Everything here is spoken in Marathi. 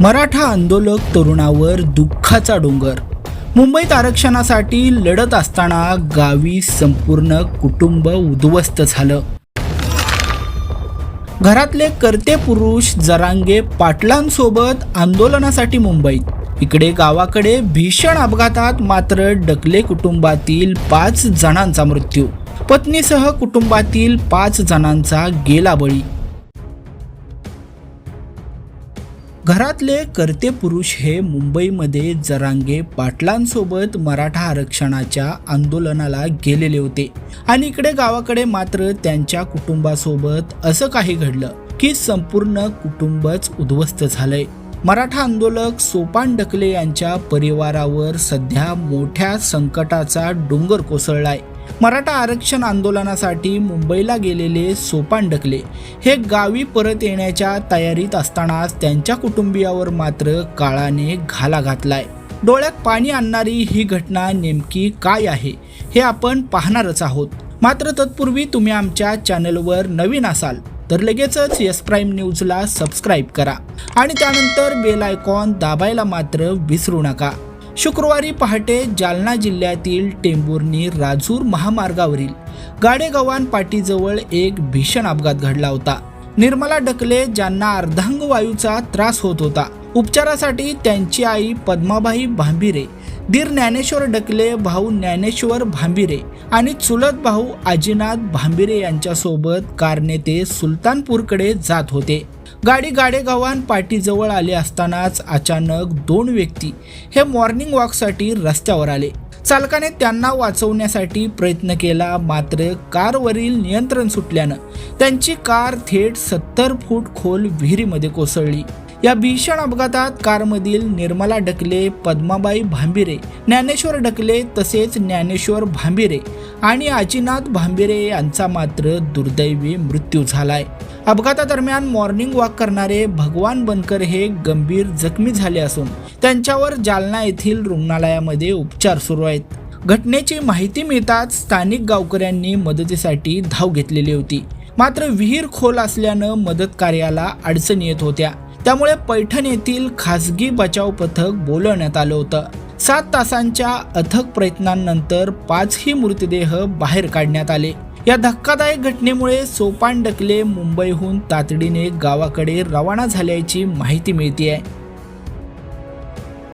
मराठा आंदोलक तरुणावर दुःखाचा डोंगर. मुंबईत आरक्षणासाठी लढत असताना गावी संपूर्ण कुटुंब उद्ध्वस्त झालं. घरातले करते पुरुष जरांगे पाटलांसोबत आंदोलनासाठी मुंबईत. इकडे गावाकडे भीषण अपघातात मात्र डकले कुटुंबातील पाच जणांचा मृत्यू. पत्नीसह कुटुंबातील पाच जणांचा गेला बळी. घरातले करते पुरुष हे मुंबईमध्ये जरांगे पाटलांसोबत मराठा आरक्षणाच्या आंदोलनाला गेलेले होते. आणि इकडे गावाकडे मात्र त्यांच्या कुटुंबासोबत असं काही घडलं की संपूर्ण कुटुंबच उद्ध्वस्त झालंय. मराठा आंदोलक सोपान डकले यांच्या परिवारावर सध्या मोठ्या संकटाचा डोंगर कोसळलाय. मराठा आरक्षण आंदोलनासाठी मुंबईला गेलेले सोपांडकले हे गावी परत येण्याच्या तयारीत असतानाच त्यांच्या कुटुंबियावर मात्र काळाने घाला घातलाय. डोळ्यात पाणी आणणारी ही घटना नेमकी काय आहे हे आपण पाहणारच आहोत. मात्र तत्पूर्वी तुम्ही आमच्या चॅनलवर नवीन असाल तर लगेचच यस प्राईम न्यूजला सबस्क्राईब करा आणि त्यानंतर बेल आयकॉन दाबायला मात्र विसरू नका. शुक्रवारी पहाटे जालना जिल्ह्यातील टेंभुर्णी राजूर महामार्गावरील गाडेगव्हाण पाटीजवळ एक भीषण अपघात घडला होता. निर्मला डकले ज्यांना अर्धांगवायूचा त्रास होत होता. उपचारासाठी त्यांची आई पद्माबाई भांबिरे दीर ज्ञानेश्वर डकले भाऊ ज्ञानेश्वर भांबिरे आणि चुलत भाऊ आजीनाथ भांबिरे यांच्यासोबत कारने ते सुलतानपूरकडे जात होते. गाडी गाडेगावान पाटीजवळ आले असतानाच अचानक दोन व्यक्ती हे मॉर्निंग वॉकसाठी रस्त्यावर आले. चालकाने त्यांना वाचवण्यासाठी प्रयत्न केला मात्र कारवरील नियंत्रण सुटल्यानं त्यांची कार थेट सत्तर फूट खोल विहिरीमध्ये कोसळली. या भीषण अपघातात कारमधील निर्मला डकले पद्माबाई भांबिरे ज्ञानेश्वर डकले तसेच ज्ञानेश्वर भांबिरे आणि आजीनाथ भांबिरे यांचा मात्र दुर्दैवी मृत्यू झालाय. अपघातादरम्यान मॉर्निंग वॉक करणारे भगवान बनकर हे गंभीर जखमी झाले असून त्यांच्यावर जालना येथील रुग्णालयामध्ये उपचार सुरू आहेत. घटनेची माहिती मिळताच स्थानिक गावकऱ्यांनी मदतीसाठी धाव घेतलेली होती. मात्र विहीर खोल असल्यानं मदत कार्याला अडचणी येत होत्या. त्यामुळे पैठण येथील खासगी बचाव पथक बोलवण्यात आलं होतं. सात तासांच्या अथक प्रयत्नांनंतर पाचही मृतदेह बाहेर काढण्यात आले. या धक्कादायक घटनेमुळे सोपान डकले मुंबईहून तातडीने गावाकडे रवाना झाल्याची माहिती मिळते आहे